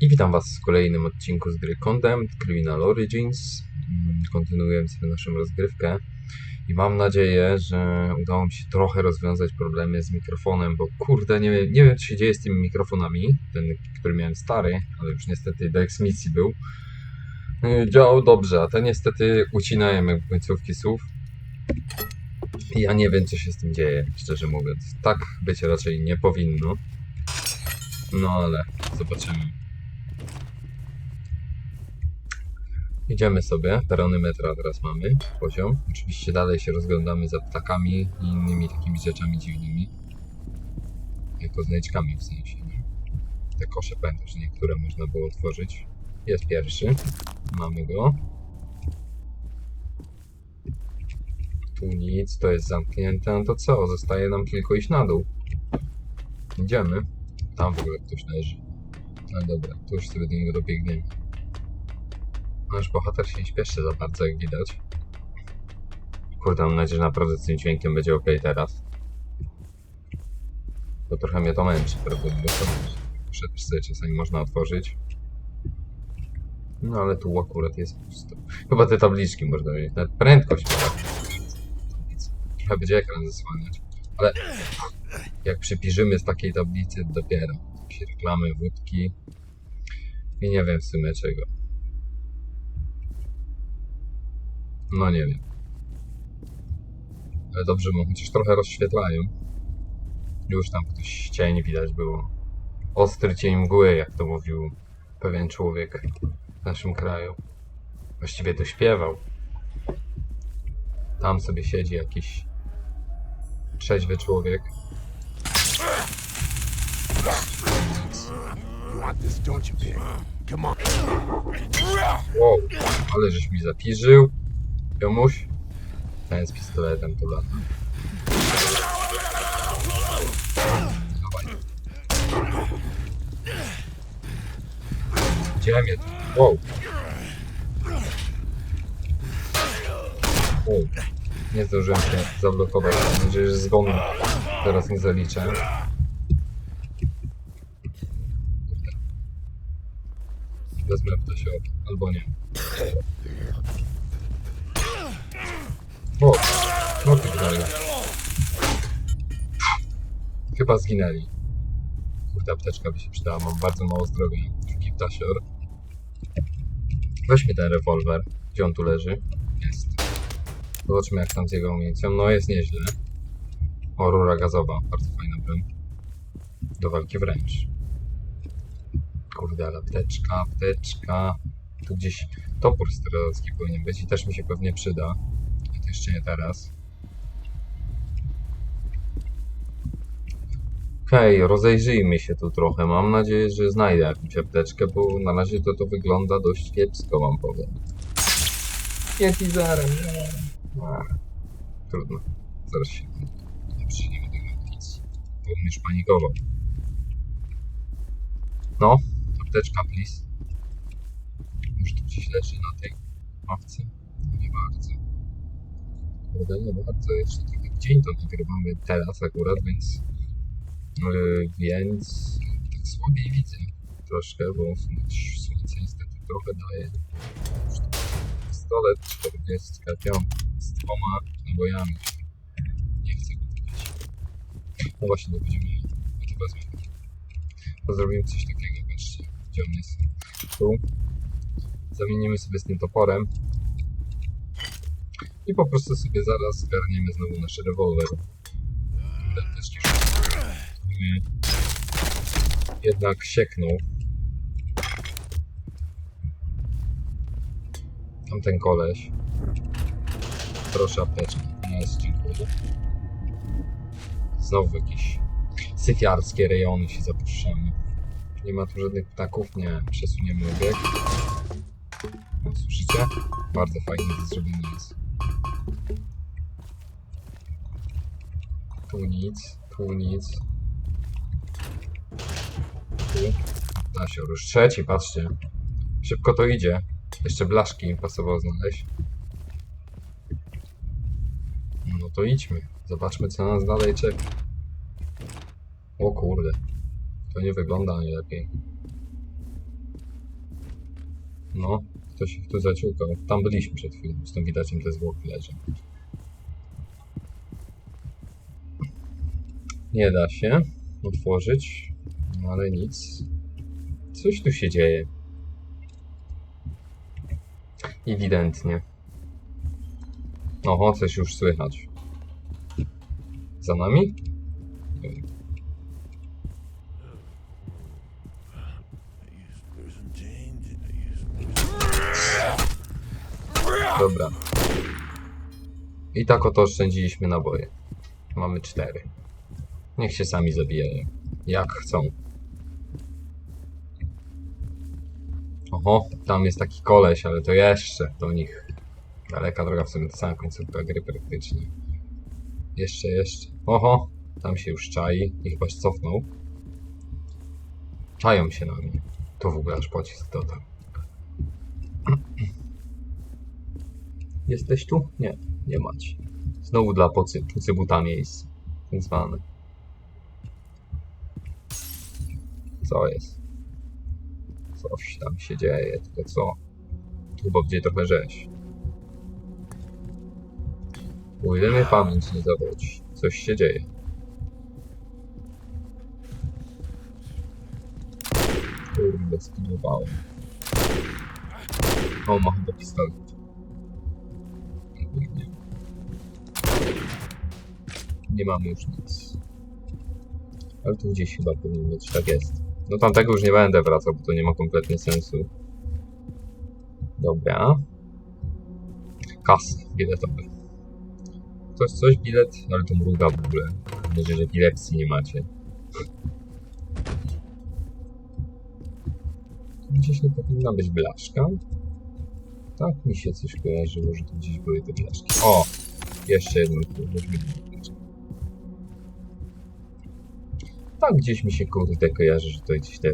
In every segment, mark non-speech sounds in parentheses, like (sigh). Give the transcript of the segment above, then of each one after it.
I witam Was w kolejnym odcinku z gry Condemned Criminal Origins. Mm, Kontynuujemy sobie naszą rozgrywkę i mam nadzieję, że udało mi się trochę rozwiązać problemy z mikrofonem, bo kurde, nie, wiem- nie wiem co się dzieje z tymi mikrofonami. Ten, który miałem stary, ale już niestety do eksmisji był. Yy, Działał dobrze, a te niestety ucinają jak końcówki słów. I ja nie wiem co się z tym dzieje, szczerze mówiąc. Tak być raczej nie powinno. No ale zobaczymy. Idziemy sobie, perony metra teraz mamy, poziom. Oczywiście dalej się rozglądamy za ptakami i innymi takimi rzeczami dziwnymi. Jako znajdźkami w sensie, nie? Te kosze pamiętasz, niektóre można było otworzyć. Jest pierwszy. Mamy go. Tu nic, to jest zamknięte, no to co? Zostaje nam tylko iść na dół. Idziemy. Tam w ogóle ktoś leży. No dobra, tu już sobie do niego dobiegniemy. Nasz bohater się nie śpieszy za bardzo, jak widać. Kurde, mam nadzieję, że naprawdę z tym dźwiękiem będzie ok teraz. Bo trochę mnie to męczy, prawda? Przecież sobie czasami można otworzyć. No ale tu akurat jest pusto. Chyba te tabliczki można mieć. Nawet prędkość ma. Trochę będzie ekran zasłaniać. Ale jak przypiżymy z takiej tablicy dopiero. Jakieś reklamy, wódki. I nie wiem w sumie czego. No nie wiem. Ale dobrze, bo chociaż trochę rozświetlają. Już tam ktoś cień widać było. Ostry cień mgły, jak to mówił pewien człowiek w naszym kraju. Właściwie to śpiewał. Tam sobie siedzi jakiś trzeźwy człowiek. Wow, ale żeś mi zapirzył. Jomuś. Ten z pistoletem tu lata. Dawaj. Gdzie mnie? Wow. Wow. Nie zdążyłem się zablokować. Mam nadzieję, że zgonu teraz nie zaliczę. Wezmę ptasiok, albo nie. O, no ty gnoju. Chyba zginęli. Kurde, apteczka by się przydała, mam bardzo mało zdrowia. Drugi ptasior. Weźmy ten rewolwer. Gdzie on tu leży? Jest. Zobaczmy jak tam z jego amunicją. No jest nieźle. O, rura gazowa. Bardzo fajna broń. Do walki wręcz. Kurde, ale apteczka, apteczka. Tu gdzieś topór strzelecki powinien być i też mi się pewnie przyda. To jeszcze nie teraz. Okej, rozejrzyjmy się tu trochę. Mam nadzieję, że znajdę jakąś apteczkę, bo na razie to to wygląda dość kiepsko, wam powiem. Jetizerem, nie. A, Trudno. Zaraz się nie przyjmiemy do amunicji. Bo on już panikował. No, apteczka, please. Już tu gdzieś leży na tej ławce? No. Kurde, nie bardzo. Jeszcze trochę w dzień to nagrywamy teraz akurat, więc... Yy, więc... Tak słabiej widzę troszkę, bo słońce niestety trochę daje. Pistolet 45 z dwoma nabojami. Nie chcę go kupić. No właśnie, to będziemy... Ja to wezmę. To zrobimy coś takiego, patrzcie, gdzie on jest. Tu. Zamienimy sobie z tym toporem. I po prostu sobie zaraz zgarniemy znowu nasz rewolwer. Ten też ciszę. Nie. Jednak sieknął. Tamten koleś. Proszę apteczkę. Nie jest, dziękuję. Znowu jakieś syfiarskie rejony się zapuszczamy. Nie ma tu żadnych ptaków, nie. Przesuniemy obieg. O, Słyszycie? Bardzo fajnie to zrobione jest. Tu nic, tu nic. Tu. Tasior, już trzeci, patrzcie. Szybko to idzie. Jeszcze blaszki pasowało znaleźć. No to idźmy. Zobaczmy co nas dalej czeka. O kurde. To nie wygląda najlepiej. No, ktoś ich tu zaciukał. Tam byliśmy przed chwilą, stąd widać im te zwłoki leżą. Nie da się otworzyć, no ale nic. Coś tu się dzieje. Ewidentnie. Oho, coś już słychać. Za nami? Dobra. I tak oto oszczędziliśmy naboje. Mamy cztery. Niech się sami zabijają. Jak chcą. Oho, tam jest taki koleś, ale to jeszcze do nich. Daleka droga w sumie to sama końcówka gry praktycznie. Jeszcze, jeszcze. Oho, tam się już czai i chyba się cofnął. Czają się na mnie. To w ogóle aż pocisk dotarł. Jesteś tu? Nie, nie macie. Znowu dla pocy, pucybuta miejsc. Tak zwane. Co jest? Coś tam się dzieje, tylko co? Chyba będzie trochę rzeź. Ile mnie pamięć nie zawodzi, coś się dzieje. Kurde, spróbowałem. O, ma chyba pistolet. Nie mamy już nic. Ale tu gdzieś chyba powinien być, tak jest. No tamtego już nie będę wracał, bo to nie ma kompletnie sensu. Dobra. Kasy biletowe. Ktoś coś bilet? No ale to mruga w ogóle. Nadzieję, że epilepsji nie macie. Gdzieś nie powinna być blaszka. Tak mi się coś kojarzyło, że tu gdzieś były te blaszki. O! Jeszcze jedną weźmy gdzieś mi się kurde kojarzy, że to gdzieś te,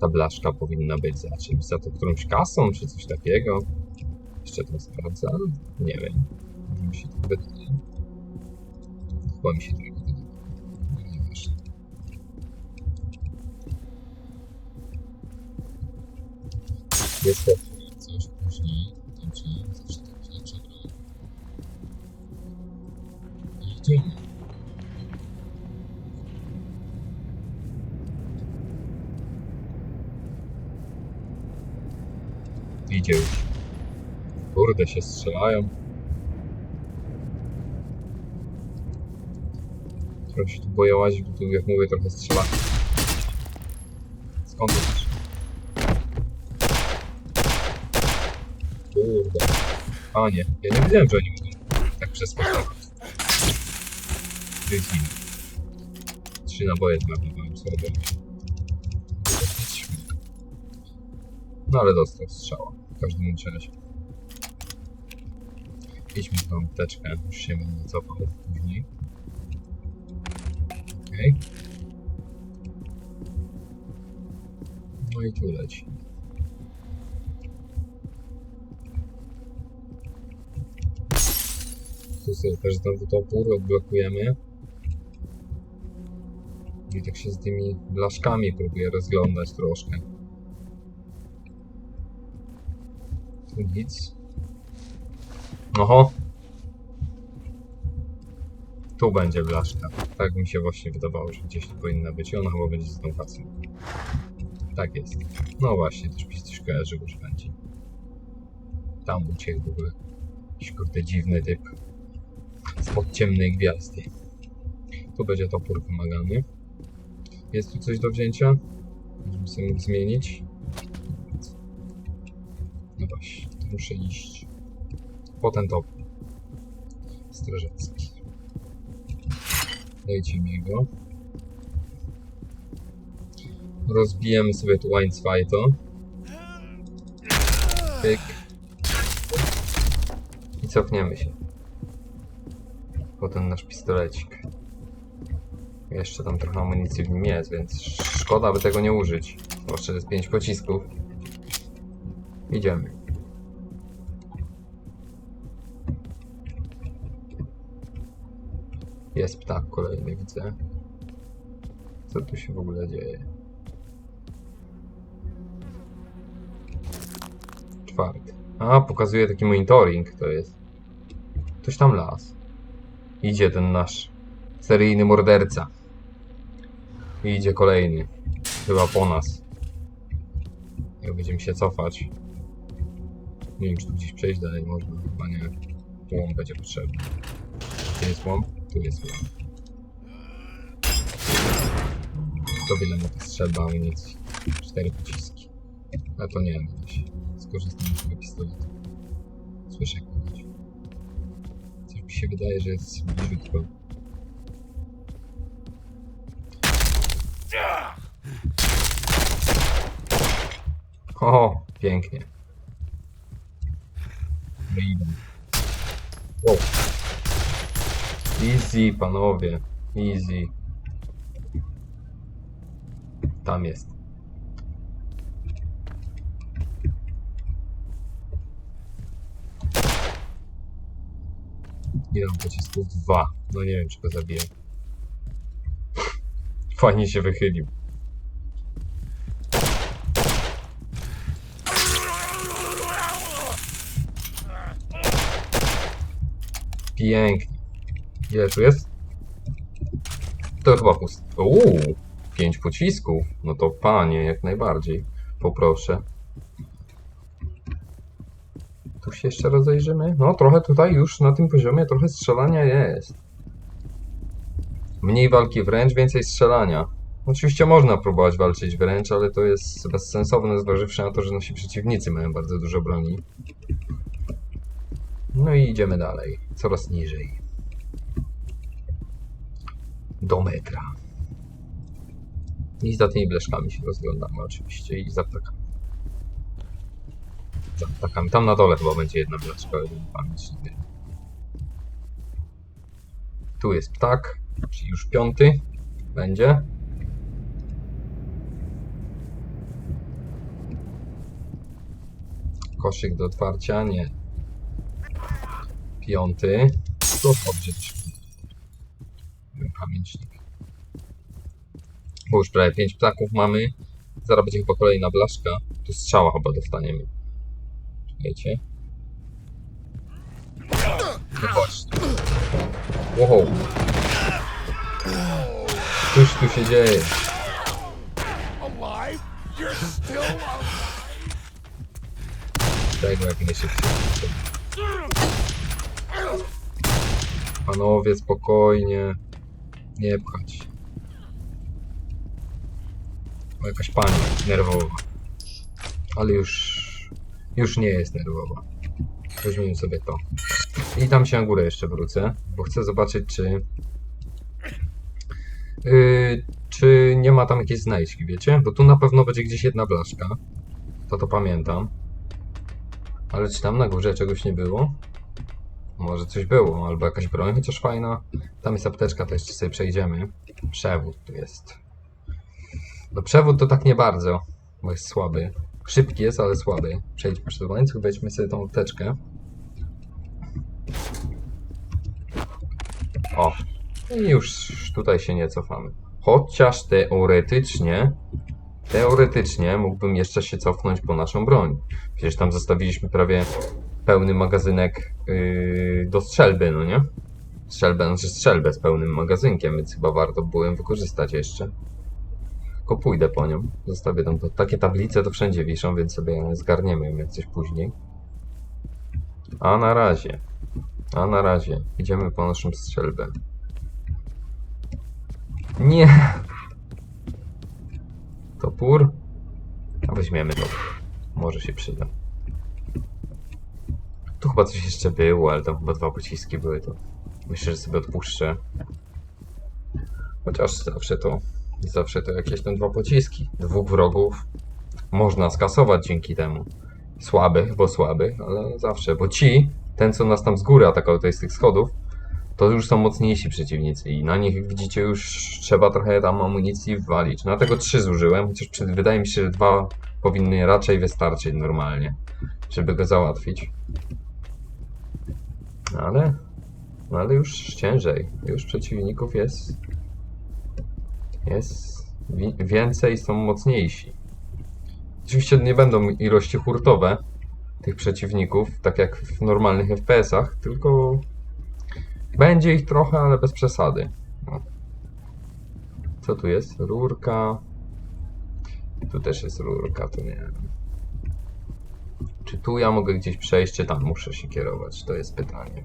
ta blaszka powinna być za czymś, za to którąś kasą, czy coś takiego. Jeszcze to sprawdzam? Nie wiem. Może mi się to wydaje. Chyba mi się to. Jest to Idzie już. Kurde, się strzelają. Trochę się tu boję łazić, bo tu, jak mówię, trochę strzela. Skąd to też? Kurde. A nie, ja nie wiedziałem, że oni mogą tak przeskoczyć. Jest nim. Trzy naboje zmarnowałem, słabo. No ale dostał strzała. Każdym razie. Idźmy w tą apteczkę, już się będę cofał później. Okej. No i tu leci. Tu sobie też znowu topór odblokujemy. I tak się z tymi blaszkami próbuję rozglądać troszkę. Nic. Oho. Tu będzie blaszka. Tak mi się właśnie wydawało, że gdzieś tu powinna być i ona chyba będzie z tą kasą. Tak jest. No właśnie, też mi się coś kojarzyło, że będzie. Tam uciekł w ogóle. Jakiś kurde dziwny typ. Spod ciemnej gwiazdy. Tu będzie topór wymagany. Jest tu coś do wzięcia? Żebym sobie zmienić. Muszę iść. Potem to. Strażacki. Dajcie mi go. Rozbijemy sobie tu Weinsweito. Pyk. I cofniemy się. Potem nasz pistolecik. Jeszcze tam trochę amunicji w nim jest, więc szkoda by tego nie użyć. Zwłaszcza, jest 5 pocisków. Idziemy. Jest ptak kolejny, widzę. Co tu się w ogóle dzieje? Czwarty. A, pokazuje taki monitoring, to jest. Ktoś tam las. Idzie ten nasz seryjny morderca. I idzie kolejny. Chyba po nas. Jak będziemy się cofać. Nie wiem, czy tu gdzieś przejść dalej można. Chyba nie. Łom będzie potrzebny. Tu jest łom? Tu jest. To wiele ma ta strzelba amunicji. Cztery pociski. A to nie, no się. Skorzystam z tego pistoletu. Słyszę kogoś. Coś mi się wydaje, że jest bliziutko. O, pięknie. Wyjdę. O. Easy, panowie. Easy. Tam jest. Ile mam pocisków? Dwa. No nie wiem, czy go zabiję. Fajnie się wychylił. Pięknie. Ile tu jest? To chyba pust. Uuu, pięć pocisków. No to panie, jak najbardziej. Poproszę. Tu się jeszcze rozejrzymy. No, trochę tutaj już na tym poziomie trochę strzelania jest. Mniej walki wręcz, więcej strzelania. Oczywiście można próbować walczyć wręcz, ale to jest bezsensowne, zważywszy na to, że nasi przeciwnicy mają bardzo dużo broni. No i idziemy dalej, coraz niżej. Do metra. I za tymi blaszkami się rozglądamy oczywiście i za ptakami. Tam na dole chyba będzie jedna blaszka, mi pamięć. Tu jest ptak, czyli już piąty będzie. Koszyk do otwarcia, nie. Piąty. To dobrze Pamiętnik. Bo już prawie pięć ptaków mamy. Zaraz będzie chyba kolejna blaszka. Tu strzała chyba dostaniemy. Czekajcie. No właśnie. Wow. Tu się dzieje? Alive? Tego jak najszybciej. Panowie, spokojnie. Nie pchać. się. O, jakaś pani nerwowa. Ale już... Już nie jest nerwowa. Weźmiemy sobie to. I tam się na górę jeszcze wrócę, bo chcę zobaczyć, czy... Yy, czy nie ma tam jakiejś znajdźki, wiecie? Bo tu na pewno będzie gdzieś jedna blaszka. To to pamiętam. Ale czy tam na górze czegoś nie było? Może coś było, albo jakaś broń chociaż fajna. Tam jest apteczka, to jeszcze sobie przejdziemy. Przewód tu jest. No przewód to tak nie bardzo, bo jest słaby. Szybki jest, ale słaby. Przejdźmy przez łańcuch, weźmy sobie tą apteczkę. O. I już tutaj się nie cofamy. Chociaż teoretycznie, teoretycznie mógłbym jeszcze się cofnąć po naszą broń. Przecież tam zostawiliśmy prawie pełny magazynek yy, do strzelby, no nie? Strzelbę, znaczy strzelbę z pełnym magazynkiem, więc chyba warto było ją wykorzystać jeszcze. Tylko pójdę po nią. Zostawię tam. Takie tablice to wszędzie wiszą, więc sobie zgarniemy ją jak coś później. A na razie. A na razie. Idziemy po naszą strzelbę. Nie! Topór? A weźmiemy to. Może się przyda. Tu chyba coś jeszcze było, ale tam chyba dwa pociski były, to myślę, że sobie odpuszczę. Chociaż zawsze to, zawsze to jakieś tam dwa pociski. Dwóch wrogów można skasować dzięki temu. Słabych, bo słabych, ale zawsze, bo ci, ten co nas tam z góry atakował, to jest tych schodów, to już są mocniejsi przeciwnicy i na nich widzicie już trzeba trochę tam amunicji walić. Dlatego trzy zużyłem, chociaż przy- wydaje mi się, że dwa powinny raczej wystarczyć normalnie, żeby go załatwić. Ale, no ale już ciężej. Już przeciwników jest. Jest wi- więcej, są mocniejsi. Oczywiście nie będą ilości hurtowe, tych przeciwników, tak jak w normalnych FPS-ach, tylko będzie ich trochę, ale bez przesady. No. Co tu jest? Rurka. Tu też jest rurka, to nie wiem. Czy tu ja mogę gdzieś przejść, czy tam muszę się kierować? To jest pytanie.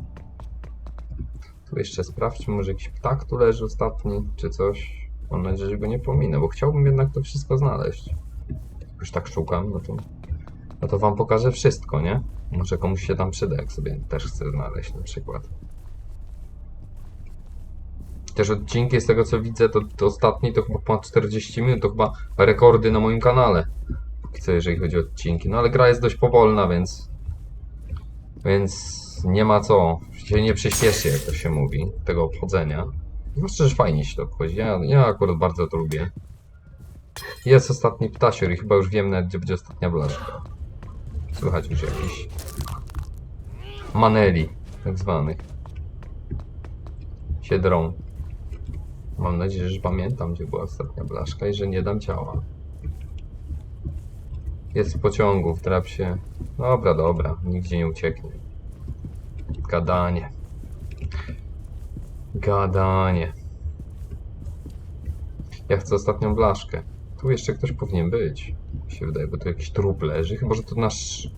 Tu jeszcze sprawdźmy, może jakiś ptak tu leży ostatni, czy coś. Mam nadzieję, że go nie pominę, bo chciałbym jednak to wszystko znaleźć. Jak Już tak szukam, no to, no to wam pokażę wszystko, nie? Może komuś się tam przyda, jak sobie też chcę znaleźć na przykład. Też odcinki z tego co widzę, to, to ostatni to chyba ponad 40 minut, to chyba rekordy na moim kanale. Co, jeżeli chodzi o odcinki. No ale gra jest dość powolna, więc. Więc nie ma co. Się nie przyspieszy, jak to się mówi, tego obchodzenia. Zwłaszcza, że fajnie się to obchodzi. Ja, ja akurat bardzo to lubię. Jest ostatni ptasior i chyba już wiem nawet, gdzie będzie ostatnia blaszka. Słychać już jakiś maneli, tak zwanych. Się drą. Mam nadzieję, że pamiętam, gdzie była ostatnia blaszka i że nie dam ciała. Jest w pociągu, wdrap się. Dobra, dobra, nigdzie nie ucieknie. Gadanie. Gadanie. Ja chcę ostatnią blaszkę. Tu jeszcze ktoś powinien być. Mi się wydaje, bo tu jakiś trup leży. Chyba, że to nasz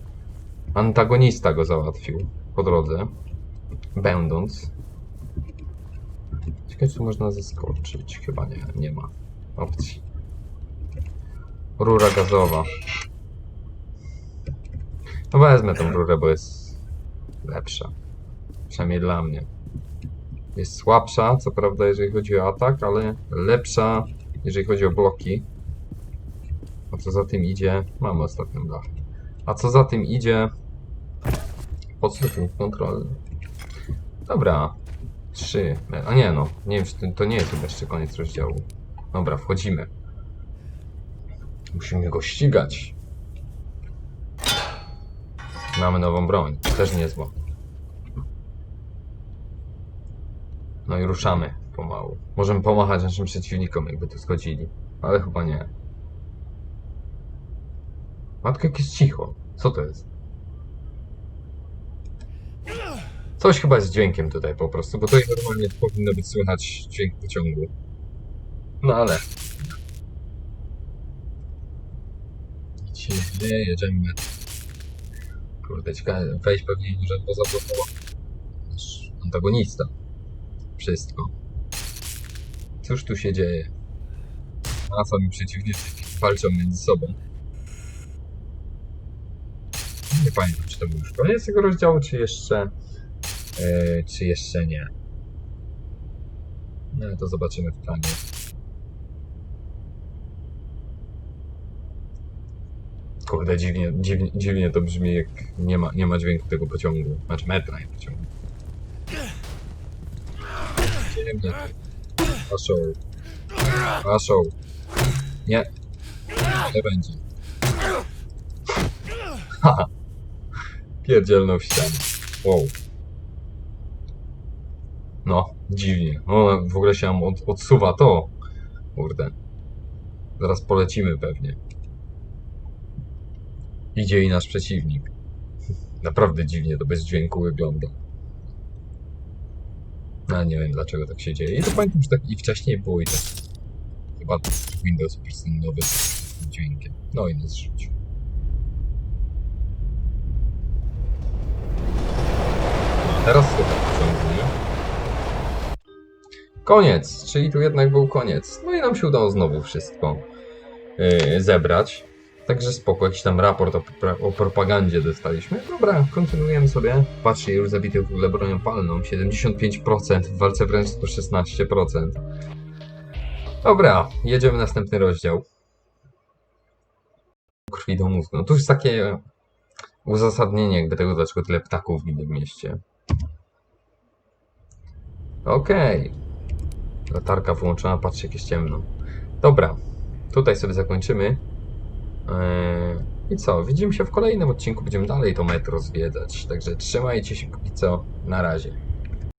antagonista go załatwił po drodze. Będąc. Ciekawe, czy można zeskoczyć. Chyba nie, nie ma opcji. Rura gazowa. No wezmę tą rurę, bo jest lepsza. Przynajmniej dla mnie. Jest słabsza, co prawda, jeżeli chodzi o atak, ale lepsza, jeżeli chodzi o bloki. A co za tym idzie? Mamy ostatnią blachę. A co za tym idzie? Podstęp kontrolny. Dobra. Trzy. A nie no. Nie wiem, czy to, to nie jest chyba jeszcze koniec rozdziału. Dobra, wchodzimy. Musimy go ścigać. Mamy nową broń. Też niezła. No i ruszamy pomału. Możemy pomachać naszym przeciwnikom, jakby tu schodzili. Ale chyba nie. Matka, jak jest cicho. Co to jest? Coś chyba z dźwiękiem tutaj po prostu, bo tutaj normalnie powinno być słychać dźwięk pociągu. No ale... Nic się nie dzieje, jedziemy. Kurde, ciekawe, wejść pewnie może pozablokował nasz antagonista. Wszystko. Cóż tu się dzieje? A sami przeciwnicy walczą między sobą. Nie pamiętam, czy to był już koniec tego rozdziału, czy jeszcze... Yy, czy jeszcze nie. No to zobaczymy w planie. Kurde, dziwnie, dziwnie, dziwnie to brzmi, jak nie ma, nie ma dźwięku tego pociągu. Znaczy metra, nie pociągu. Dziwnie. Paszą. Paszą. Nie. Nie będzie. Haha. Pierdzielną ścianę. Wow. No, dziwnie. No, w ogóle się nam od, odsuwa to. Kurde. Zaraz polecimy pewnie. Idzie i nasz przeciwnik. (laughs) Naprawdę dziwnie to bez dźwięku wygląda. No nie wiem dlaczego tak się dzieje. I to pamiętam, że tak i wcześniej było i tak. Chyba Windows po prostu nowy z dźwiękiem. No i nas rzucił. Teraz pociągu, nie? Koniec, czyli tu jednak był koniec. No i nam się udało znowu wszystko yy, zebrać. Także spoko, jakiś tam raport o, o propagandzie dostaliśmy. Dobra, kontynuujemy sobie. Patrzcie, już zabity w ogóle bronią palną. 75%, w walce wręcz 116%. Dobra, jedziemy następny rozdział. Krwi do mózgu. No tu jest takie uzasadnienie jakby tego, dlaczego tyle ptaków ginie w mieście. Okej. Latarka wyłączona, patrzcie jak jest ciemno. Dobra, tutaj sobie zakończymy. Eee, I co? Widzimy się w kolejnym odcinku. Będziemy dalej to metro zwiedzać. Także trzymajcie się póki co. Na razie.